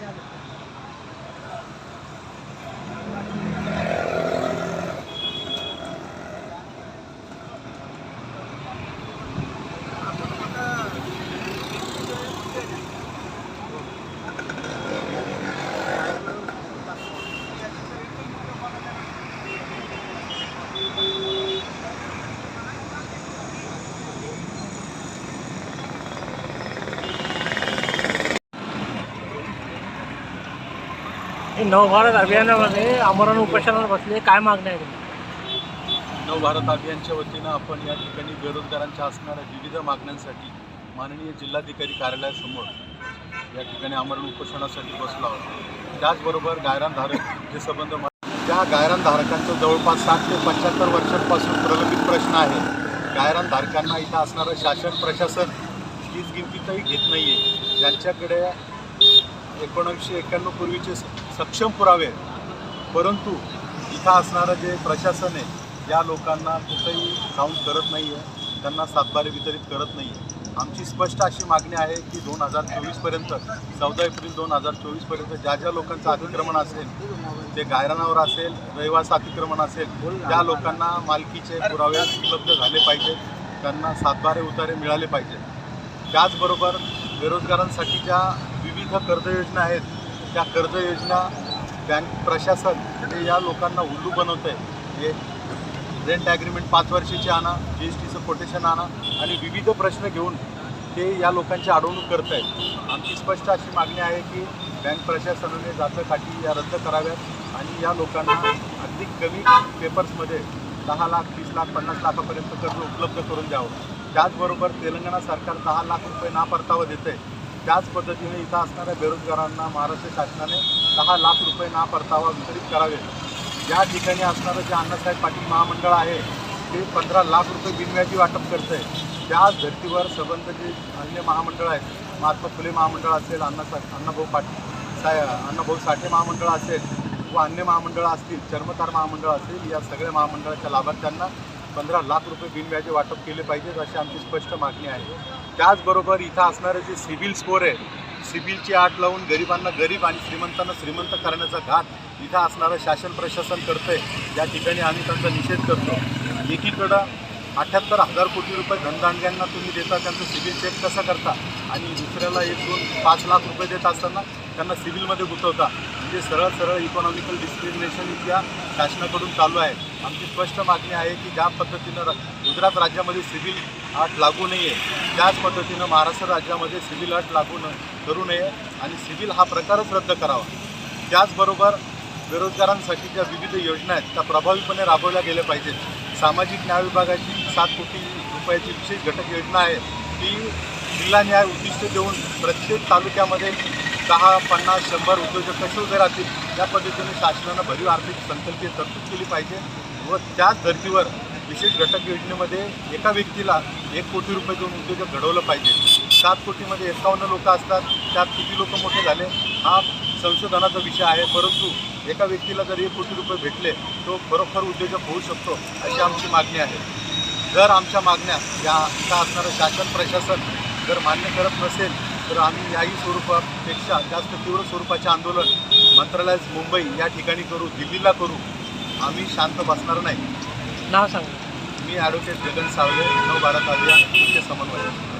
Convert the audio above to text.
हे नवभारत अभियानामध्ये आमरण उपोषणावर बसले काय मागण्या आहे नवभारत अभियानच्या वतीनं आपण या ठिकाणी बेरोजगारांच्या असणाऱ्या विविध मागण्यांसाठी माननीय जिल्हाधिकारी कार्यालयासमोर या ठिकाणी आमरण उपोषणासाठी बसलो आहोत. त्याचबरोबर गायरानधारक जे संबंध त्या गायरानधारकांचं जवळपास साठ ते पंच्याहत्तर वर्षांपासून प्रलंबित प्रश्न आहे गायरानधारकांना इथं असणारं शासन प्रशासन हीच गिनतीतही घेत नाही आहे ज्यांच्याकडे एकोणीसशे एक्क्याण्णव पूर्वीचे स- सक्षम पुरावे आहेत. परंतु इथं असणारं जे प्रशासन आहे या लोकांना कुठंही जाऊन करत नाही आहे त्यांना सातबारे वितरित करत नाही आहे आमची स्पष्ट अशी मागणी आहे की दोन हजार चोवीसपर्यंत चौदा एप्रिल दोन हजार चोवीसपर्यंत ज्या ज्या लोकांचं अतिक्रमण असेल ते गायरानावर असेल रहिवास अतिक्रमण असेल त्या लोकांना मालकीचे पुरावे उपलब्ध झाले पाहिजेत. त्यांना सातबारे उतारे मिळाले पाहिजेत. त्याचबरोबर बेरोजगारांसाठी ज्या विविध कर्ज योजना आहेत. त्या कर्ज योजना बँक प्रशासन हे या लोकांना उल्लू बनवत आहे हे रेंट ॲग्रीमेंट पाच वर्षाची आणा जी एस टीचं कोटेशन आणा आणि विविध प्रश्न घेऊन ते या लोकांची अडवणूक करत आहेत आमची स्पष्ट अशी मागणी आहे की बँक प्रशासनाने जातं खाटी या रद्द कराव्यात आणि या लोकांना अगदी कमी पेपर्समध्ये दहा लाख वीस लाख पन्नास लाखापर्यंत कर्ज उपलब्ध करून द्यावं. त्याचबरोबर तेलंगणा सरकार दहा लाख रुपये ना परतावा देतं आहे त्याच पद्धतीने इथं असणाऱ्या बेरोजगारांना महाराष्ट्र शासनाने दहा लाख रुपये ना परतावा वितरित करावे. या ठिकाणी असणारं जे अण्णासाहेब पाटील महामंडळ आहे ते पंधरा लाख रुपये बिनव्याजी वाटप करतं आहे त्याच धर्तीवर संबंध जे अन्य महामंडळ आहेत महात्मा फुले महामंडळ असेल अण्णा अण्णाभाऊ पाटील साय अण्णाभाऊ साठे महामंडळ असेल व अन्य महामंडळं असतील चर्मकार महामंडळ असेल या सगळ्या महामंडळाच्या लाभार्थ्यांना पंधरा लाख रुपये बिनव्याजे वाटप केले पाहिजेत अशी आमची स्पष्ट मागणी आहे. त्याचबरोबर इथं असणारे जे सिबिल स्कोअर आहे सिबिलची आट लावून गरिबांना गरीब आणि श्रीमंतांना श्रीमंत करण्याचा घात इथं असणारं शासन प्रशासन करतंय या ठिकाणी आम्ही त्यांचा निषेध करतो. एकीकडं अठ्याहत्तर हजार कोटी रुपये धनदांड्यांना तुम्ही देता त्यांचं सिबिल चेक कसं करता? आणि दुसऱ्याला एक दोन पाच लाख रुपये देत असताना त्यांना सिबिलमध्ये गुंतवता. म्हणजे सरळ सरळ इकॉनॉमिकल डिस्क्रिमिनेशन इथल्या शासनाकडून चालू आहे. आमची स्पष्ट मागणी आहे की ज्या पद्धतीनं गुजरात राज्यामध्ये सिबिल अट लागू नये त्याच पद्धतीनं महाराष्ट्र राज्यामध्ये सिव्हिल अट लागू न करू नये आणि सिबिल हा प्रकारच रद्द करावा. त्याचबरोबर बेरोजगारांसाठी ज्या विविध योजना आहेत त्या प्रभावीपणे राबवल्या गेल्या पाहिजेत. सामाजिक न्याय विभागाची सात कोटी रुपयाची विशेष घटक योजना आहे. ती जिल्हा न्याय उद्दिष्ट देऊन प्रत्येक तालुक्यामध्ये दहा पन्नास शंभर उद्योजक कसे उभे राहतील या पद्धतीने शासनानं भरीव आर्थिक संकल्पीय तरतूद केली पाहिजे व त्याच धर्तीवर विशेष घटक योजनेमध्ये एका व्यक्तीला एक कोटी रुपये देऊन उद्योजक घडवलं पाहिजे. सात कोटीमध्ये एकावन्न लोक असतात त्यात किती लोक मोठे झाले हा संशोधनाचा विषय आहे परंतु एका व्यक्तीला जर एक कोटी रुपये भेटले तो खरोखर उद्योजक होऊ शकतो अशी आमची मागणी आहे. जर आमच्या मागण्या या इथं असणारं शासन प्रशासन जर मान्य करत नसेल तर आम्ही याही स्वरूपापेक्षा जास्त तीव्र स्वरूपाचे आंदोलन मंत्रालयात मुंबई या ठिकाणी करू दिल्लीला करू आम्ही शांत बसणार नाही. नाव सांगा. मी ॲडव्होकेट जगन सावले नव भारत अभियान मुख्य समन्वयक.